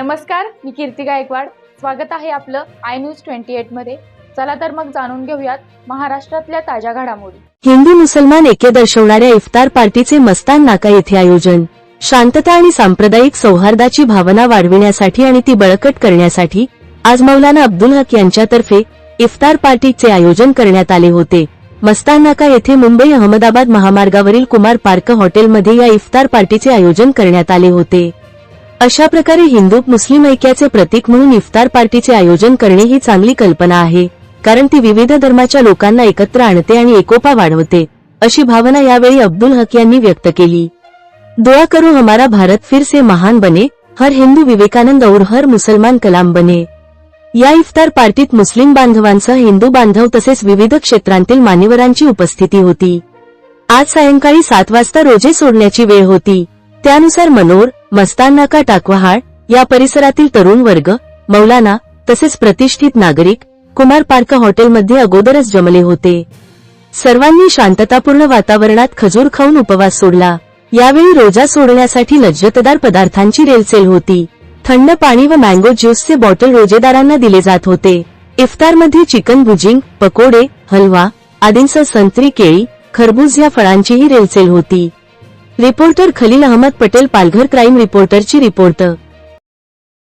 नमस्कार मी कीर्ती गायकवाड. स्वागत आहे आपलं आय न्यूज ट्वेंटी एटमध्ये. चला तर मग जाणून घेऊयात महाराष्ट्रातल्या ताज्या घडामोडी. हिंदू मुसलमान एके दर्शवणाऱ्या इफ्तार पार्टीचे मस्तान नाका येथे आयोजन. शांतता आणि सांप्रदायिक सौहार्दाची भावना वाढविण्यासाठी आणि ती बळकट करण्यासाठी आज मौलाना अब्दुल हक यांच्यातर्फे इफ्तार पार्टीचे आयोजन करण्यात आले होते. मस्तान नाका येथे मुंबई अहमदाबाद महामार्गावरील कुमार पार्क हॉटेलमध्ये या इफ्तार पार्टीचे आयोजन करण्यात आले होते. अशा प्रकारे हिंदू मुस्लिम ऐक्याचे प्रतीक म्हणून इफ्तार पार्टीचे आयोजन करणे ही चांगली कल्पना आहे कारण ती विविध धर्माच्या लोकांना एकत्र आणते आणि एकोपा वाढवते अशी भावना यावेळी अब्दुल हक यांनी व्यक्त केली. दुआ करू हमारा भारत फिर से महान बने हर हिंदू विवेकानंद और हर मुसलमान कलाम बने. या इफ्तार पार्टीत मुस्लिम बांधवांसह हिंदू बांधव तसेच विविध क्षेत्रांतील मान्यवरांची उपस्थिती होती. आज सायंकाळी सात वाजता रोजे सोडण्याची वेळ होती. त्यानुसार मनोर मस्तान नाका टाकवहाळ या परिसरातील तरुण वर्ग मौलाना तसेच प्रतिष्ठित नागरिक कुमार पार्क हॉटेलमध्ये अगोदरच जमले होते. सर्वांनी शांततापूर्ण वातावरणात खजूर खाऊन उपवास सोडला. यावेळी रोजा सोडण्यासाठी लज्जतदार पदार्थांची रेलचेल होती. थंड पाणी व मँगो ज्यूसचे बॉटल रोजेदारांना दिले जात होते. इफ्तारमध्ये चिकन भुजिंग पकोडे हलवा आदींसह संत्री केळी खरबूज या फळांचीही रेलचेल होती. रिपोर्टर खलील अहमद पटेल पालघर क्राईम रिपोर्टरची रिपोर्टर